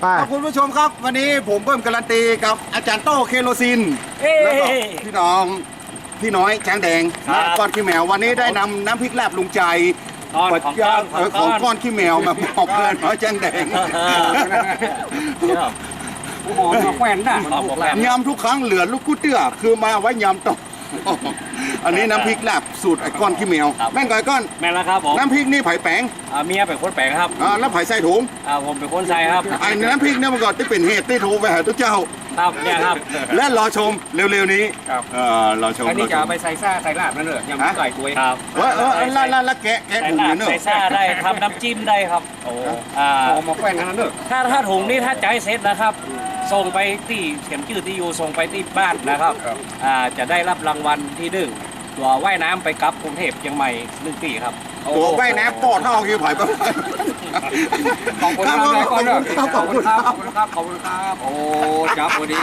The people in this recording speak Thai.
ไป ขอบคุณผู้ชมครับ วันนี้ผมเพิ่มการันตีกับอาจารย์โต้เคโรซิน เอ้ย แล้วก็พี่น้องพี่น้อยช้างแดงครับก้อนขี้แมว วันนี้ได้นำน้ำพริกลาบลุงใจตอนปัดของยาก้อนเออของก้อนขี้แมวมาบอกเพื่อนน้อยช้างแดงหอมมาแขวนน่ะขอบคุณครับยำทุกครั้งเหลือลูกกุ้เตื้อคือมาไว้ยำต่อ อันนี้น้ำพริกลาบสูตรไอ้ก้อนขี้แมวครับ แม่งก่อยก้อนแม่นแล้วครับผมน้ำพริกนี่ไผ่แปงอ่าเมียเป็นคนแปลงครับอ่าแล้วไผ่ใส่ถุงอ่าผมเป็นคนใส่ครับไอ้น้ำพริกเนี่ยมันก่อนที่เป็นเหตุที่โทรไปหาทุกเจ้า ครับเนี่ยครับ และรอชมเร็วๆนี้ครับ เออรอชมอันนี้รอชจะมเอาไปใส่ซ่าใส่ลาบนั่นเลยยำไก่ตัวเองครับเออเออเออละละละแกะแกะใส่ถุงลาเนี่บยเนอะ ใส่ซ่าได้ทำน้ำจิ้มได้ครับโอ้อ่าหอมมาแขวนนั่นเลยถ้าถ้าถุงนี่ถ้าใจเซ็ตนะครับ ส่งไปที่เขียนชื่อที่อยู่ส่งไปที่บ้านนะครับ อ่าจะได้รับรางวัลที่หนึ่งตัวว่ายน้ำไปกลับกรุงเทพเชียงใหม่หนึ่งปีครับ ตัวใบน้ำปอดเท่าคิวไผ่ปะขอบคุณครับนายก้อนเด้อขอบคุณครับขอบคุณครับขอบคุณครับ โอ้จับพอดี